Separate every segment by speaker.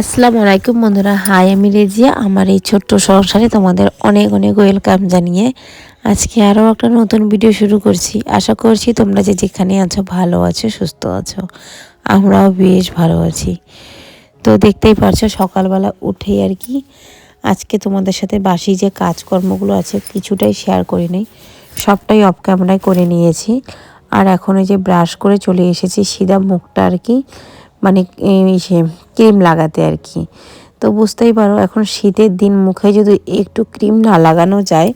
Speaker 1: আসসালামু আলাইকুম বন্ধুরা। হাই, আমি রেজিয়া। আমার এই ছোট্ট সংসারে তোমাদের অনেক অনেক ওয়েলকাম জানিয়ে আজকে আরও একটা নতুন ভিডিও শুরু করছি। আশা করছি তোমরা যে যেখানে আছো ভালো আছো, সুস্থ আছো, আমরাও বেশ ভালো আছি। তো দেখতেই পারছ, সকালবেলা উঠেই আর কি আজকে তোমাদের সাথে বাসি যে কাজকর্মগুলো আছে কিছুটাই শেয়ার করে নেই। সবটাই অফ ক্যামেরায় করে নিয়েছি। আর এখন ওই যে ব্রাশ করে চলে এসেছি, সিধা মুখটা আর কি মানে সে ক্রিম লাগাতে আর কি। তো বুঝতেই পারো, এখন শীতের দিন মুখে যদি একটু ক্রিম না লাগানো যায়,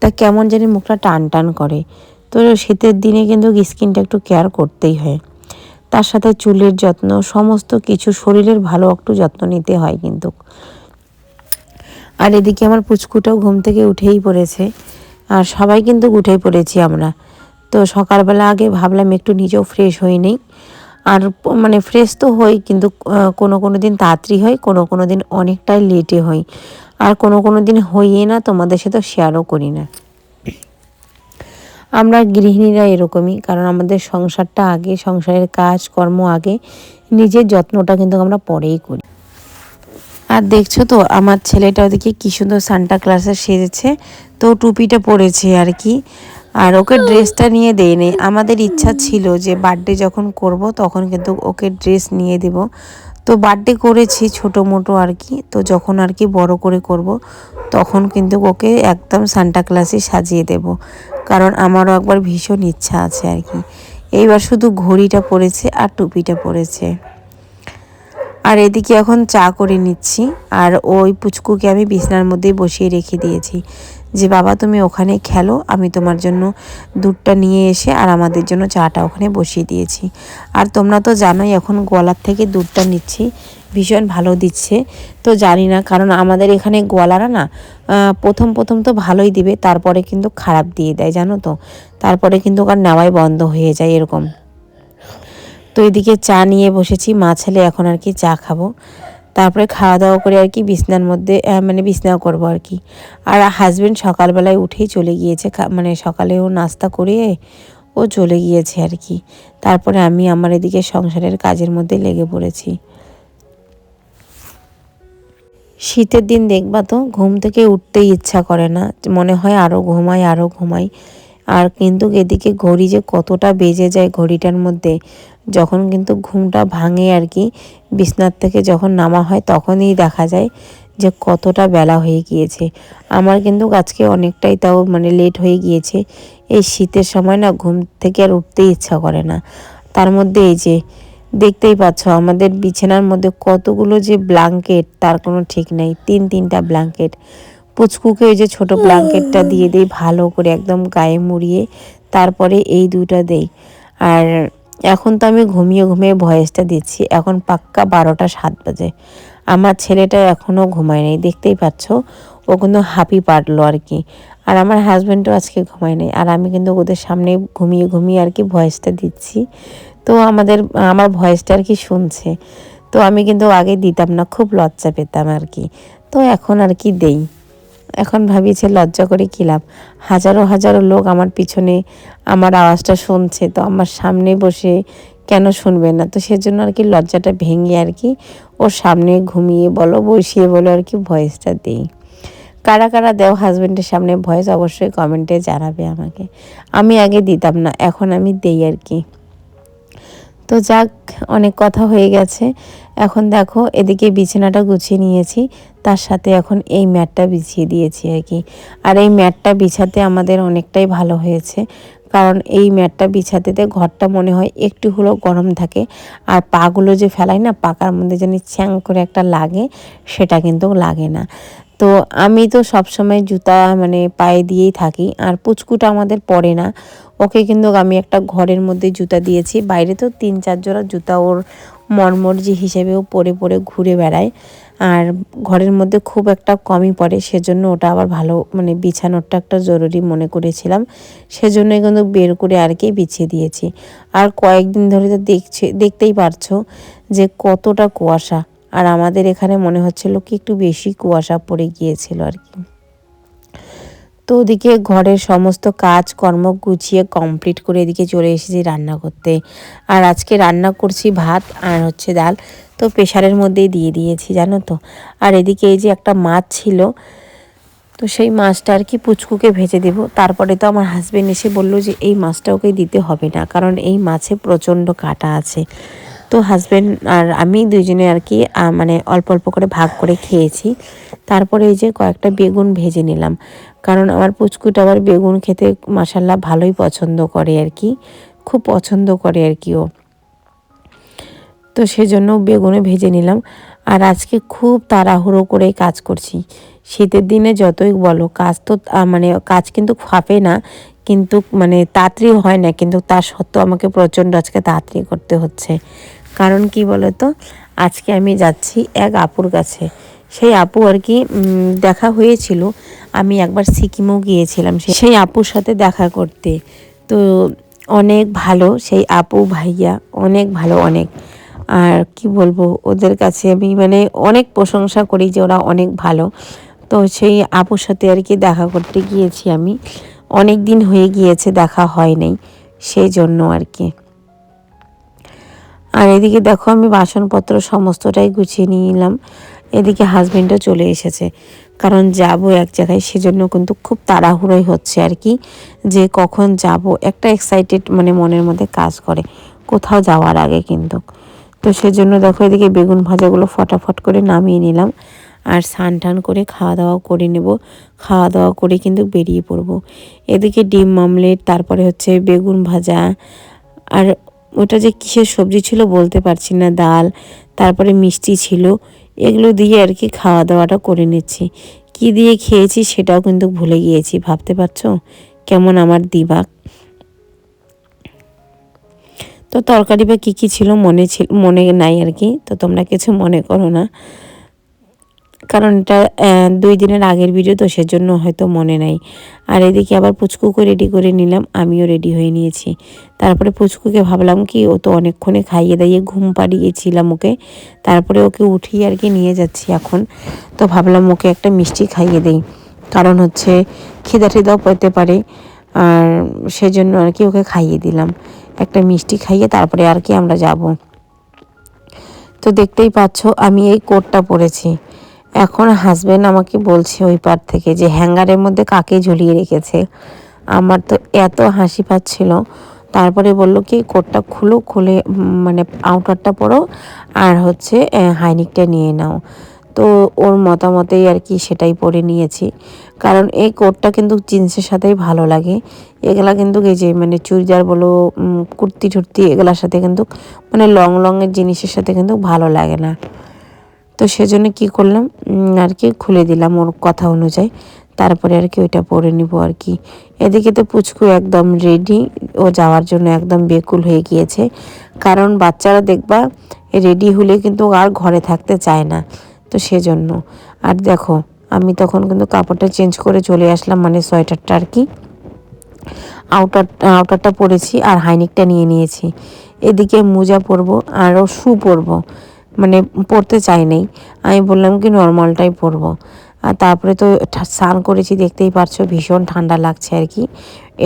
Speaker 1: তা কেমন জানি মুখটা টান টান করে। তো শীতের দিনে কিন্তু স্কিনটা একটু কেয়ার করতেই হয়। তার সাথে চুলের যত্ন, সমস্ত কিছু শরীরের ভালো একটু যত্ন নিতে হয় কিন্তু। আর এদিকে আমার পুচকুটাও ঘুম থেকে উঠেই পড়েছে, আর সবাই কিন্তু উঠেই পড়েছি আমরা। তো সকালবেলা আগে ভাবলাম একটু নিজেও ফ্রেশ হয়ে নেই। আর মানে ফ্রেশ তো হই, কিন্তু কোনো কোনো দিন তাড়াতাড়ি হয় কোনো কোনো দিন অনেকটাই লেটে হয় আর কোনো কোনো দিন হইয়ে না, তোমাদের সাথে শেয়ারও করি না। আমরা গৃহিণীরা এরকমই, কারণ আমাদের সংসারটা আগে, সংসারের কাজ, কর্ম আগে, নিজের যত্নটা কিন্তু আমরা পরেই করি। আর দেখছ তো, আমার ছেলেটা ওদিকে কী সুন্দর সান্টা ক্লাসে সেজেছে, তো টুপিটা পরেছে আর কি। আর ওকে ড্রেসটা নিয়ে দেয়নি আমাদের ইচ্ছা ছিল যে বার্থডে যখন করব, তখন কিন্তু ওকে ড্রেস নিয়ে দেব। তো বার্থডে করেছি ছোটো মোটো আর কি। তো যখন আর কি বড় করে করব, তখন কিন্তু ওকে একদম সান্টা ক্লাসে সাজিয়ে দেব। কারণ আমারও একবার ভীষণ ইচ্ছা আছে আর কি। এইবার শুধু ঘড়িটা পরেছে আর টুপিটা পরেছে। আর এদিকে এখন চা করে নিচ্ছি। আর ওই পুচকুকে আমি বিছনার মধ্যেই বসিয়ে রেখে দিয়েছি। যে, বাবা, তুমি ওখানে খেলো, আমি তোমার জন্য দুধটা নিয়ে এসে আর আমাদের জন্য চাটা ওখানে বসিয়ে দিয়েছি। আর তোমরা তো জানোই, এখন গোয়ালার থেকে দুধটা নিচ্ছি, ভীষণ ভালো দিচ্ছে। তো জানি না, কারণ আমাদের এখানে গোয়ালারা না প্রথম প্রথম তো ভালোই দিবে, তারপরে কিন্তু খারাপ দিয়ে দেয়, জানো তো? তারপরে কিন্তু ওখানে নেওয়াই বন্ধ হয়ে যায় এরকম। তো এদিকে চা নিয়ে বসেছি, মা ছেলে এখন আর কি চা খাব। তারপরে খাওয়া দাওয়া করে আর কি বিছনার মধ্যে মানে বিছনাও করব আর কি। আর হাজব্যান্ড সকালবেলায় উঠেই চলে গিয়েছে মানে সকালেও নাস্তা করে ও চলে গিয়েছে আর কি। তারপরে আমি আমার এদিকে সংসারের কাজের মধ্যে লেগে পড়েছি। শীতের দিন দেখবা তো, ঘুম থেকে উঠতেই ইচ্ছা করে না। মনে হয় আরও ঘুমাই আরও ঘুমাই। আর কিন্তু এদিকে ঘড়ি যে কতটা বেজে যায় ঘড়িটার মধ্যে, যখন কিন্তু ঘুমটা ভাঙে আর কি, বিছনার থেকে যখন নামা হয় তখনই দেখা যায় যে কতটা বেলা হয়ে গিয়েছে। আমার কিন্তু আজকে অনেকটাই তাও মানে লেট হয়ে গিয়েছে। এই শীতের সময় না ঘুম থেকে আর উঠতেই ইচ্ছা করে না। তার মধ্যে এই যে, দেখতেই পাচ্ছ আমাদের বিছানার মধ্যে কতগুলো যে ব্ল্যাঙ্কেট তার কোনো ঠিক নেই, তিন তিনটা ব্ল্যাঙ্কেট পুচকুকে ওই যে ছোট ব্ল্যাঙ্কেটটা দিয়ে দেই ভালো করে একদম গায়ে মুড়িয়ে তারপরে এই দুটা দেই। আর এখন তো আমি ঘুমিয়ে ঘুমিয়ে ভয়েসটা দিচ্ছি এখন পাক্কা বারোটা সাত বাজে। আমার ছেলেটা এখনও ঘুমায় নেই দেখতেই পাচ্ছ ও কিন্তু হাঁপি পারল আর কি। আর আমার হাজব্যান্ডও আজকে ঘুমায় নেই আর আমি কিন্তু ওদের সামনে ঘুমিয়ে ঘুমিয়ে আর কি ভয়েসটা দিচ্ছি। তো আমাদের আমার ভয়েসটা আর কি শুনছে। তো আমি কিন্তু আগে দিতাম না খুব লজ্জা পেতাম আর কি। তো এখন আর কি দেই। এখন ভাবিছে, লজ্জা করে কী লাভ? হাজারো হাজারো লোক আমার পিছনে আমার আওয়াজটা শুনছে, তো আমার সামনে বসে কেন শুনবে না? তো সেজন্য আর কি লজ্জাটা ভেঙে আর কি ওর সামনে ঘুমিয়ে বলো, বসিয়ে বলো আর কি ভয়েসটা দিই। কারা কারা দেও হাজব্যান্ডের সামনে ভয়েস অবশ্যই কমেন্টে জানাবে আমাকে। আমি আগে দিতাম না, এখন আমি দেই আর কি। তো যাক, অনেক কথা হয়ে গেছে। এখন দেখো, এদিকে বিছানাটা গুছিয়ে নিয়েছি। তার সাথে এখন এই ম্যাটটা বিছিয়ে দিয়েছি আর কি। আর এই ম্যাটটা বিছাতে আমাদের অনেকটাই ভালো হয়েছে। কারণ এই ম্যাটটা বিছাতেতে ঘরটা মনে হয় একটু হলেও গরম থাকে। আর পাগুলো যে ফেলাই না, পাকার মধ্যে যেন ছ্যাং করে একটা লাগে, সেটা কিন্তু লাগে না। তো আমি তো সবসময় জুতা মানে পায়ে দিয়েই থাকি, আর পুচকুটা আমাদের পরে না। ওকে কিন্তু আমি একটা ঘরের মধ্যে জুতা দিয়েছি। বাইরে তো তিন চার জোড়া জুতা ওর মর্মর্জি হিসেবেও পরে পরে ঘুরে বেড়ায়। আর ঘরের মধ্যে খুব একটা কমই পড়ে, সেজন্য ওটা আবার ভালো মানে বিছানোরটা একটা জরুরি মনে করেছিলাম। সেজন্যই কিন্তু বের করে আর কি বিছিয়ে দিয়েছি। আর কয়েকদিন ধরে তো দেখছে, দেখতেই পারছ যে কতটা কুয়াশা। আর আমাদের এখানে মনে হচ্ছিল কি একটু বেশি কুয়াশা পড়ে গিয়েছিল আর কি। তো ওদিকে ঘরের সমস্ত কাজ কর্ম গুছিয়ে কমপ্লিট করে এদিকে চলে এসেছি রান্না করতে। আর আজকে রান্না করছি ভাত আর হচ্ছে ডাল। তো প্রেশারের মধ্যেই দিয়ে দিয়েছি, জানো তো। আর এদিকে এই যে একটা মাছ ছিল, তো সেই মাছটা আর কি পুচকুকে ভেজে দেব। তারপরে তো আমার হাজব্যান্ড এসে বলল যে, এই মাছটা ওকে দিতে হবে না, কারণ এই মাছে প্রচণ্ড কাটা আছে। তো হাজব্যান্ড আর আমি দুইজনে আর কি মানে অল্প অল্প করে ভাগ করে খেয়েছি। তারপরে এই যে কয়েকটা বেগুন ভেজে নিলাম। কারণ আমার পুচকুটা আবার বেগুন খেতে মাসাল্লাহ ভালোই পছন্দ করে আর কি। খুব পছন্দ করে আর কি ও। তো সেজন্য বেগুনে ভেজে নিলাম। আর আজকে খুব তাড়াহুড়ো করে কাজ করছি। শীতের দিনে যতই বলো, কাজ তো মানে কাজ কিন্তু ফাঁপে না। কিন্তু মানে তাড়াতাড়ি হয় না। কিন্তু তার সত্ত্বেও আমাকে প্রচণ্ড আজকে তাড়াতাড়ি করতে হচ্ছে। কারণ কি বলতো? আজকে আমি যাচ্ছি এক আপুর কাছে। সেই আপু আর কি দেখা হয়েছিল। আমি একবার সিকিমও গিয়েছিলাম সেই আপুর সাথে দেখা করতে। তো অনেক ভালো, সেই আপু ভাইয়া অনেক ভালো, অনেক। আর কি বলব, ওদের কাছে আমি মানে অনেক প্রশংসা করি যে ওরা অনেক ভালো। তো সেই আপুর সাথে আর কি দেখা করতে গিয়েছি আমি। অনেক দিন হয়ে গিয়েছে, দেখা হয় নাই। সেই জন্য আর কি। আর এদিকে দেখো আমি বাসনপত্র সমস্তটাই গুছিয়ে নিয়ে নিলাম। এদিকে হাজবেন্ডও চলে এসেছে। কারণ যাব এক জায়গায়, সেজন্য কিন্তু খুব তাড়াহুড়োই হচ্ছে আর কি যে কখন যাব। একটা এক্সাইটেড মানে মনের মধ্যে কাজ করে, কোথাও যাওয়ার আগে কিন্তু। তো সেজন্য দেখো এদিকে বেগুন ভাজাগুলো ফটাফট করে নামিয়ে নিলাম। আর স্নান টান করে খাওয়া দাওয়া করে নেব। খাওয়া দাওয়া করে কিন্তু বেরিয়ে পড়ব। এদিকে ডিম মামলেট তারপরে হচ্ছে বেগুন ভাজা, আর ওটা যে কিসের সবজি ছিল বলতে পারছি না, ডাল, তারপরে মিষ্টি ছিল, এগুলো দিয়ে আর কি খাওয়া দাওয়াটা করে নিচ্ছি। কি দিয়ে খেয়েছি সেটাও কিন্তু ভুলে গিয়েছি, ভাবতে পারছ? কেমন আমার দিবাক। তো তরকারি বা কী কী ছিল মনে ছিল, মনে নাই আর কি, তো তোমরা কিছু মনে করো না। কারণ এটা দুই দিনের আগের ভিডিও তো সেজন্য হয়তো মনে নাই। আর এদিকে আবার পুচকুকে রেডি করে নিলাম, আমিও রেডি হয়ে নিয়েছি। তারপরে পুচকুকে ভাবলাম কি, ও তো অনেকক্ষণে খাইয়ে দাইয়ে ঘুম পাড়িয়েছিলাম ওকে। তারপরে ওকে উঠিয়ে আর কি নিয়ে যাচ্ছি এখন। তো ভাবলাম ওকে একটা মিষ্টি খাইয়ে দেই। কারণ হচ্ছে খিদা টিদাও পেতে পারে। আর সেজন্য আর কি ওকে খাইয়ে দিলাম। একটা মিষ্টি খাইয়ে তারপরে আর কি আমরা যাব। তো দেখতেই পাচ্ছ, আমি এই কোটটা পরেছি। এখন হাজব্যান্ড আমাকে বলছে ওই পার থেকে যে হ্যাঙ্গারের মধ্যে কাকে ঝুলিয়ে রেখেছে। আমার তো এত হাসি পাচ্ছিল। তারপরে বলল কি কোটটা খুলো, খুলে মানে আউটারটা পরো, আর হচ্ছে হাইনিকটা নিয়ে নাও। তো ওর মতামতেই আর কি সেটাই পরে নিয়েছি। কারণ এই কোটটা কিন্তু জিন্সের সাথেই ভালো লাগে। এগুলা কিন্তু এই যে মানে চুড়িদার বলো কুর্তি টুর্তি এগুলার সাথে কিন্তু মানে লং লংয়ের জিনিসের সাথে কিন্তু ভালো লাগে না। তো সেজন্য কি করলাম? আর কি খুলে দিলাম ওর কথা অনুযায়ী। তারপরে আর কি ওইটা পরে নিব আর কি। এদিকে তো পুচকু একদম রেডি ও যাওয়ার জন্য একদম বেকুল হয়ে গিয়েছে। কারণ বাচ্চারা দেখবা রেডি হলে কিন্তু আর ঘরে থাকতে চায় না। তো সেজন্য। আর দেখো, আমি তখন কিন্তু কাপড়টা চেঞ্জ করে চলে আসলাম মানে সোয়েটারটা আর কি। আউটার আউটারটা পরেছি আর হাইনিকটা নিয়ে নিয়েছি। এদিকে মোজা পরবো, আরও শু পরবো। মানে পরতে চাই নাই আমি বললাম কি নর্মালটাই পরবো আর তারপরে তো স্নান করেছি, দেখতেই পারছ ভীষণ ঠান্ডা লাগছে আর কি।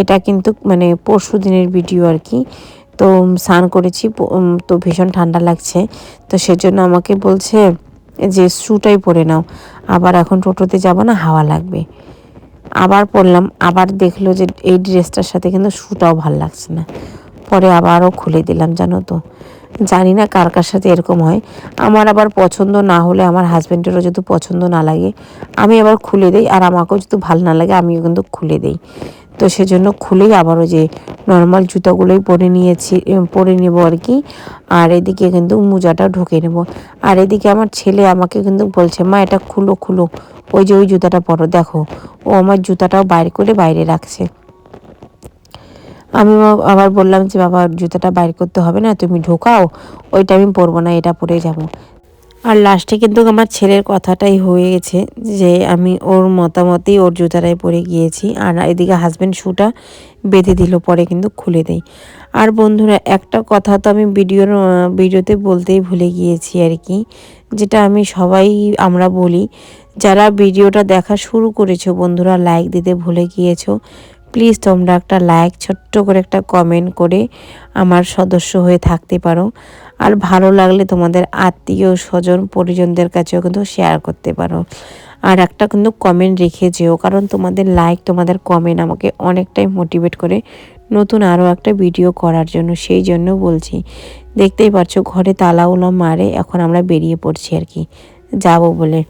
Speaker 1: এটা কিন্তু মানে পরশু দিনের ভিডিও আর কি। তো স্নান করেছি তো ভীষণ ঠান্ডা লাগছে। তো সেজন্য আমাকে বলছে যে শ্যুটাই পরে নাও। আবার এখন টোটোতে যাব না, হাওয়া লাগবে। আবার পরলাম আবার দেখল যে এই ড্রেসটার সাথে কিন্তু শ্যুটাও ভালো লাগছে না। পরে আবারও খুলে দিলাম, জানো তো। জানি না কার কার সাথে এরকম হয়। আমার আবার পছন্দ না হলে, আমার হাজব্যান্ডেরও যদি পছন্দ না লাগে, আমি আবার খুলে দিই। আর আমাকেও যদি ভালো না লাগে, আমিও কিন্তু খুলে দিই। তো সেজন্য খুলেই আবারও যে নর্মাল জুতাগুলোই পরে নিয়েছি পরে নেব আর কি। আর এদিকে কিন্তু মোজাটা ঢুকে নেব। আর এদিকে আমার ছেলে আমাকে কিন্তু বলছে, মা, এটা খুলো খুলো। ওই যে ওই জুতাটা পরো। দেখো, ও আমার জুতাটাও বাইর করে বাইরে রাখছে। আমি আবার বললাম যে, বাবা, জুতাটা বাইর করতে হবে না, তুমি ঢোকাও, ওইটা আমি পরবো না, এটা পরে যাব। আর লাস্টে কিন্তু আমার ছেলের কথাটাই হয়ে গেছে যে, আমি ওর মতামতেই ওর জুতাটাই পরে গিয়েছি, আর এদিকে হাজব্যান্ড শ্যুটা বেঁধে দিল, পরে কিন্তু খুলে দেয় আর বন্ধুরা, একটা কথা তো আমি ভিডিওর ভিডিওতে বলতেই ভুলে গিয়েছি আর কি, যেটা আমি সবাই আমরা বলি, যারা ভিডিওটা দেখা শুরু করেছ, বন্ধুরা লাইক দিতে ভুলে গিয়েছো প্লিজ তোমরা একটা লাইক ছোট্ট করে একটা কমেন্ট করে আমার সদস্য হয়ে থাকতে পারো। আর ভালো লাগলে তোমাদের আত্মীয় স্বজন, পরিজনদের কাছেও কিন্তু শেয়ার করতে পারো। আর একটা কিন্তু কমেন্ট রেখে যেও, কারণ তোমাদের লাইক তোমাদের কমেন্ট আমাকে অনেকটাই মোটিভেট করে নতুন আরও একটা ভিডিও করার জন্য। সেই জন্য বলছি, দেখতেই পাচ্ছ ঘরে তালাউলা মারে, এখন আমরা বেরিয়ে পড়ছি আর কি। যাব বলে।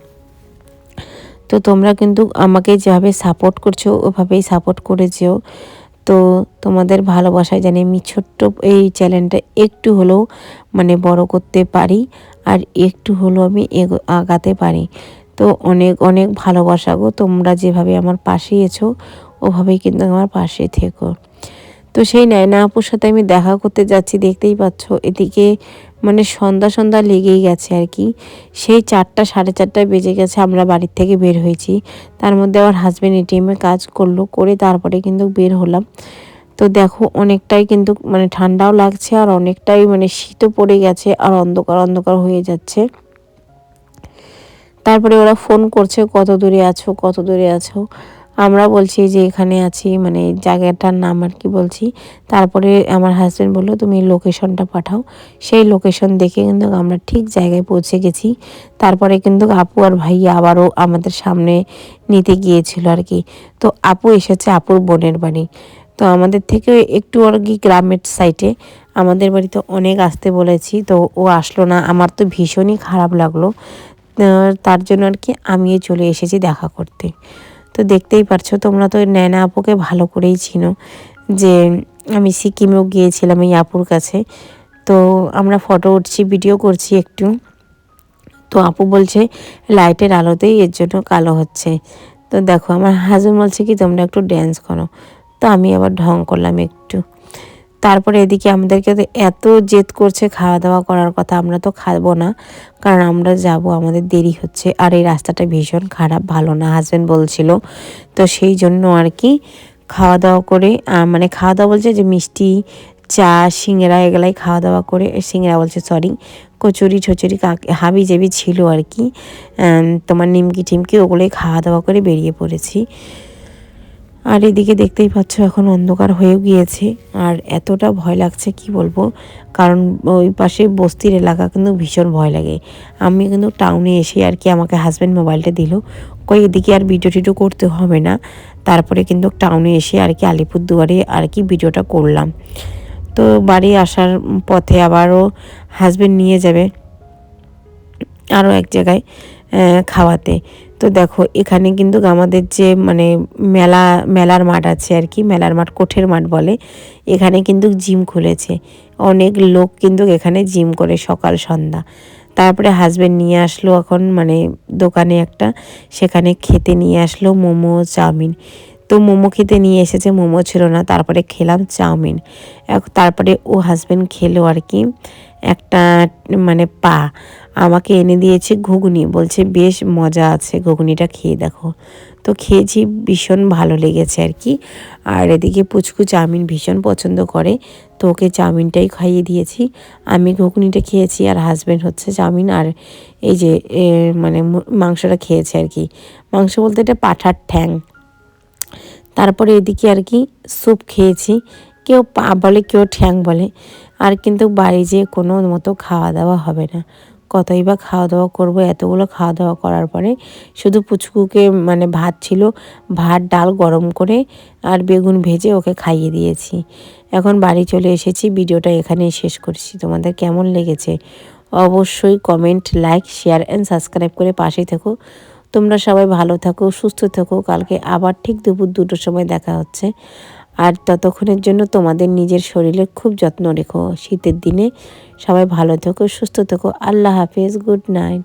Speaker 1: তো তোমরা কিন্তু আমাকে যেভাবে সাপোর্ট করছ, ওভাবেই সাপোর্ট করে যেও। তো তোমাদের ভালোবাসায় জানি আমি ছোট্ট এই চ্যানেলটা একটু হলেও মানে বড় করতে পারি আর একটু হলেও আমি আগাতে পারি। তো অনেক অনেক ভালোবাসা গো। তোমরা যেভাবে আমার পাশে এছো, ওভাবেই কিন্তু আমার পাশে থেকো। তো সেই নায়না আপুর সাথে আমি দেখা করতে যাচ্ছি, দেখতেই পাচ্ছ। এদিকে মানে সন্ধ্যা সন্ধ্যা লেগেই গেছে আর কি। সেই চারটা, সাড়ে চারটায় বেজে গেছে, আমরা বাড়ির থেকে বের হয়েছি। তার মধ্যে আমার হাজব্যান্ড এটিএমে কাজ করল, করে তারপরে কিন্তু বের হলাম। তো দেখো, অনেকটাই কিন্তু মানে ঠান্ডাও লাগছে আর অনেকটাই মানে শীতও পড়ে গেছে আর অন্ধকার অন্ধকার হয়ে যাচ্ছে। তারপরে ওরা ফোন করছে, কত দূরে আছো? কত দূরে আছো? আমরা বলছি যে এখানে আছি মানে জায়গাটার নাম আর কি বলছি। তারপরে আমার হাজব্যান্ড বলল, তুমি লোকেশনটা পাঠাও। সেই লোকেশন দেখে কিন্তু আমরা ঠিক জায়গায় পৌঁছে গেছি। তারপরে কিন্তু আপু আর ভাই আবারও আমাদের সামনে নিতে গিয়েছিল আর কি। তো আপু এসেছে আপুর বোনের বাড়ি। তো আমাদের থেকে একটু আর কি গ্রামের সাইডে আমাদের বাড়িতে অনেক আসতে বলেছি, তো ও আসলো না। আমার তো ভীষণই খারাপ লাগল। তার জন্য আর কি আমিও চলে এসেছি দেখা করতে। তো দেখতেই পারছ, তোমরা তো ন্যানা আপুকে ভালো করেই চিনো যে আমি সিকিমেও গিয়েছিলাম এই আপুর কাছে। তো আমরা ফটো উঠছি, ভিডিও করছি একটু। তো আপু বলছে, লাইটের আলোতেই এর জন্য কালো হচ্ছে। তো দেখো, আমার হাজব্যান্ড বলছে কি, তোমরা একটু ড্যান্স করো। তো আমি আবার ঢং করলাম একটু। তারপরে এদিকে আমাদেরকে এত জেদ করছে খাওয়া দাওয়া করার কথা, আমরা তো খাব না। কারণ আমরা যাব, আমাদের দেরি হচ্ছে। আর এই রাস্তাটা ভীষণ খারাপ, ভালো না হাজব্যান্ড বলছিল। তো সেই জন্য আর কি খাওয়া দাওয়া করে মানে খাওয়া দাওয়া বলছে যে মিষ্টি, চা, সিঙ্গেরা এগুলাই খাওয়া দাওয়া করে সিঙ্গেরা বলছে সরি কচুরি, ছচুরি হাবি জেবি ছিল আর কি। তোমার নিমকি টিমকি ওগুলোই খাওয়া দাওয়া করে বেরিয়ে পড়েছি। আর এদিকে দেখতেই পাচ্ছ এখন অন্ধকার হয়েও গিয়েছে। আর এতটা ভয় লাগছে, কি বলব? কারণ ওই পাশে বস্তির এলাকা কিন্তু ভীষণ ভয় লাগে। আমি কিন্তু টাউনে এসে আর কি আমাকে হাজব্যান্ড মোবাইলটা দিল। কই এদিকে আর ভিডিও টিডিও করতে হবে না। তারপরে কিন্তু টাউনে এসে আর কি আলিপুরদুয়ারে আর কি ভিডিওটা করলাম। তো বাড়ি আসার পথে আবারও হাজব্যান্ড নিয়ে যাবে আরও এক জায়গায় খাওয়াতে। তো দেখো, এখানে কিন্তু আমাদের যে মানে মেলা, মেলার মাঠ আছে আর কি, মেলার মাঠ কোঠের মাঠ বলে, এখানে কিন্তু জিম খুলেছে। অনেক লোক কিন্তু এখানে জিম করে সকাল, সন্ধ্যা। তারপরে হাজব্যান্ড নিয়ে আসলো এখন মানে দোকানে একটা, সেখানে খেতে নিয়ে আসলো মোমো, চাউমিন। তো মোমো খেতে নিয়ে এসেছে, মোমো ছিল না, তারপরে খেলাম চাউমিন। তারপরে ও হাজব্যান্ড খেলো আর কি, একটা মানে পা। আমাকে এনে দিয়েছে ঘুগনি। বলছে, বেশ মজা আছে, ঘুগনিটা খেয়ে দেখো। তো খেয়েছি, ভীষণ ভালো লেগেছে আর কি। আর এদিকে পুচকু চাউমিন ভীষণ পছন্দ করে, তো ওকে চাউমিনটাই খাইয়ে দিয়েছি। আমি ঘুগনিটা খেয়েছি আর হাজব্যান্ড হচ্ছে চাউমিন। আর এই যে মানে মাংসটা খেয়েছে আর কি। মাংস বলতে এটা পাঠার ঠ্যাং। তারপরে এদিকে আর কি স্যুপ খেয়েছি। কেউ পা, বলে, কেউ ঠ্যাং বলে। আর কিন্তু বাড়ি যেয়ে কোনো মতো খাওয়া দাওয়া হবে না। কতই বা খাওয়া দাওয়া করব, এতগুলো খাওয়া দাওয়া করার পরে শুধু পুচকুকে মানে ভাত ছিল, ভাত, ডাল গরম করে আর বেগুন ভেজে ওকে খাইয়ে দিয়েছি। এখন বাড়ি চলে এসেছি, ভিডিওটা এখানেই শেষ করছি। তোমাদের কেমন লেগেছে অবশ্যই comment like share and subscribe করে পাশে থেকো। তোমরা সবাই ভালো থাকো, সুস্থ থাকো। কালকে আবার ঠিক দুপুর দুটোর সময় দেখা হচ্ছে। আর ততক্ষণের জন্য তোমাদের নিজের শরীরের খুব যত্ন রেখো। শীতের দিনে সবাই ভালো থেকো, সুস্থ থেকো। আল্লাহ হাফেজ, গুড নাইট।